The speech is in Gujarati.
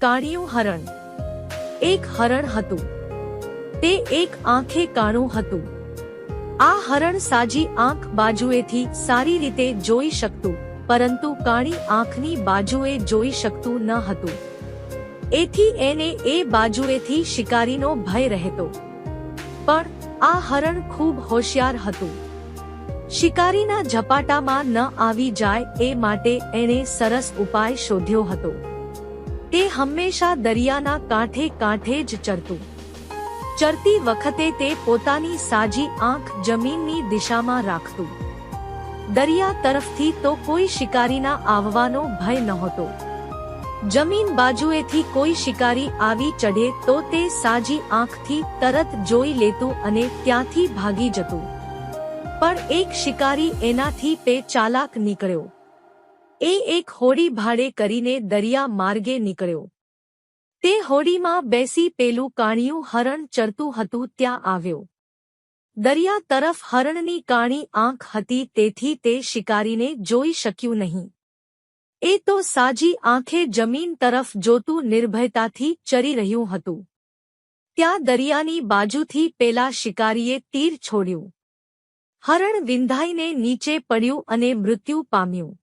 કાળિયું હરણ. એક હરણ હતું. તે એક આંખે કાણું હતું. આ હરણ સાજી આંખ બાજુએથી સારી રીતે જોઈ શકતું, પરંતુ કાળી આંખની બાજુએ જોઈ શકતું ન હતું. એથી એને એ બાજુએથી શિકારીનો ભય રહેતો. પણ આ હરણ ખૂબ હોશિયાર હતું. શિકારીના ઝપાટામાં ન આવી જાય એ માટે એણે સરસ ઉપાય શોધ્યો હતો. તે હંમેશા દરિયાના કાંઠે કાંઠે જ ચરતું. ચરતી વખતે તે પોતાની સાજી આંખ જમીનની દિશામાં રાખતું. દરિયા તરફથી તો કોઈ શિકારીના આવવાનો ભય નહોતો. જમીન બાજુએથી કોઈ શિકારી આવી ચઢે તો તે સાજી આંખથી તરત જોઈ લેતું અને ત્યાંથી ભાગી જતું. પણ એક શિકારી એનાથી પે ચાલાક નીકળ્યો. એ એક હોડી ભાડે કરીને દરિયા માર્ગે નીકળ્યો. તે હોડીમાં બેસી પેલું કાણિયું હરણ ચરતું હતું ત્યાં આવ્યો. દરિયા તરફ હરણની કાણી આંખ હતી તેથી તે શિકારીને જોઈ શક્યું નહીં. એ તો સાજી આંખે જમીન તરફ જોતું નિર્ભયતાથી ચરી રહ્યું હતું. ત્યાં દરિયાની બાજુથી પેલા શિકારીએ તીર છોડ્યું. હરણ વિંધાઈને નીચે પડ્યું અને મૃત્યુ પામ્યું.